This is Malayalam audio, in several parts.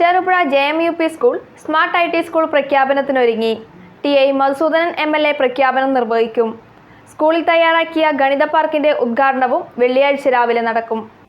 Cherupuzha J M U P school smart I T school പ്രഖ്യാപനത്തിനൊരുങ്ങി. T I Madhusudanan M L A പ്രഖ്യാപനം നിർവഹിക്കും. സ്കൂളിൽ തയ്യാറാക്കിയ ഗണിത പാർക്കിന്റെ ഉദ്ഘാടനവും വെള്ളിയാഴ്ച രാവിലെ നടക്കും.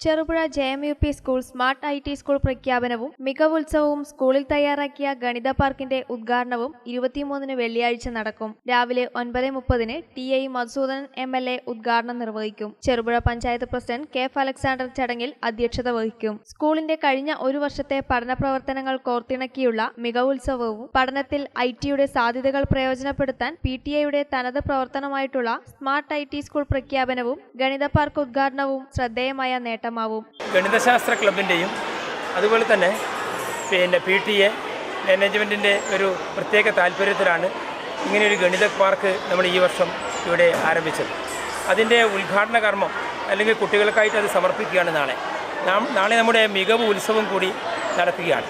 Cherupuzha J M U P school smart I T school പ്രഖ്യാപനവും മികവുത്സവവും സ്കൂളിൽ തയ്യാറാക്കിയ ഗണിത പാർക്കിന്റെ ഉദ്ഘാടനവും ഇരുപത്തിമൂന്നിന് വെള്ളിയാഴ്ച നടക്കും. രാവിലെ ഒൻപത് മുപ്പതിന് T I Madhusudanan M L A ഉദ്ഘാടനം നിർവഹിക്കും. Cherupuzha panchayat president K F Alexander ചടങ്ങിൽ അധ്യക്ഷത വഹിക്കും. സ്കൂളിന്റെ കഴിഞ്ഞ ഒരു വർഷത്തെ പഠന പ്രവർത്തനങ്ങൾ കോർത്തിണക്കിയുള്ള മികവുത്സവവും പഠനത്തിൽ ഐ ടിയുടെ സാധ്യതകൾ പ്രയോജനപ്പെടുത്താൻ പി ടി ഐയുടെ തനത് പ്രവർത്തനമായിട്ടുള്ള സ്മാർട്ട് ഐ ടി സ്കൂൾ പ്രഖ്യാപനവും ഗണിത പാർക്ക് ഉദ്ഘാടനവും ശ്രദ്ധേയമായ നേട്ടമാവും ഗണിതശാസ്ത്ര ക്ലബിന്റെയും അതുപോലെ തന്നെ പിന്നെ പി ടി എ മാനേജ്മെന്റിന്റെ ഒരു പ്രത്യേക താല്പര്യത്തിലാണ് ഇങ്ങനെയൊരു ഗണിത പാർക്ക് നമ്മൾ ഈ വർഷം ഇവിടെ ആരംഭിച്ചത്. അതിന്റെ ഉദ്ഘാടന കർമ്മം അല്ലെങ്കിൽ കുട്ടികൾക്കായിട്ട് അത് സമർപ്പിക്കുകയാണ് നാളെ. നാളെ നമ്മുടെ മികവ് ഉത്സവം കൂടി നടക്കുകയാണ്.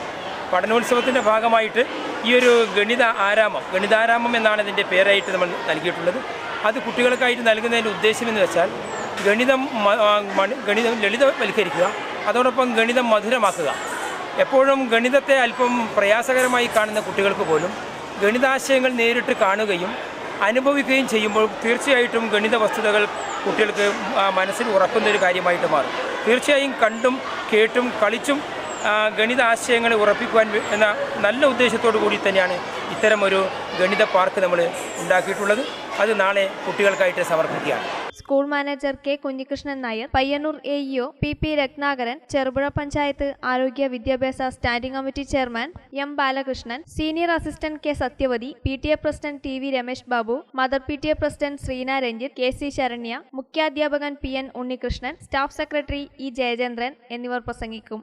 പഠനോത്സവത്തിന്റെ ഭാഗമായിട്ട് ഈ ഒരു ഗണിത ആരാമം ഗണിതാരാമം എന്നാണ് ഇതിന്റെ പേരായിട്ട് നമ്മൾ നൽകിയിട്ടുള്ളത്. അത് കുട്ടികൾക്കായിട്ട് നൽകുന്നതിന്റെ ഉദ്ദേശം എന്ന് വെച്ചാൽ ഗണിതം ഗണിതം ലളിതവൽക്കരിക്കുക അതോടൊപ്പം ഗണിതം മധുരമാക്കുക. എപ്പോഴും ഗണിതത്തെ അല്പം പ്രയാസകരമായി കാണുന്ന കുട്ടികൾക്ക് പോലും ഗണിതാശയങ്ങൾ നേരിട്ട് കാണുകയും അനുഭവിക്കുകയും ചെയ്യുമ്പോൾ തീർച്ചയായിട്ടും ഗണിത വസ്തുതകൾ കുട്ടികൾക്ക് മനസ്സിൽ ഉറക്കുന്ന ഒരു കാര്യമായിട്ട് മാറും. തീർച്ചയായും കണ്ടും കേട്ടും കളിച്ചും ഗണിത ആശയങ്ങളെ ഉറപ്പിക്കുവാൻ എന്ന നല്ല ഉദ്ദേശത്തോടു കൂടി തന്നെയാണ് ഇത്തരമൊരു ഗണിത പാർക്ക് നമ്മൾ ഉണ്ടാക്കിയിട്ടുള്ളത്. അത് നാളെ കുട്ടികൾക്കായിട്ട് സമർപ്പിക്കുകയാണ്. School manager K Kunhikrishnan Nair Payyannur A E O P P Ratnakaran Cherupuzha panchayat ആരോഗ്യ വിദ്യാഭ്യാസ standing committee chairman M Balakrishnan senior assistant K Sathyavathi P T A president T V Ramesh Babu mother P T A president Sreena Ranjith K C Saranya മുഖ്യാധ്യാപകൻ P N Unnikrishnan staff secretary E Jayachandran എന്നിവർ പ്രസംഗിക്കും.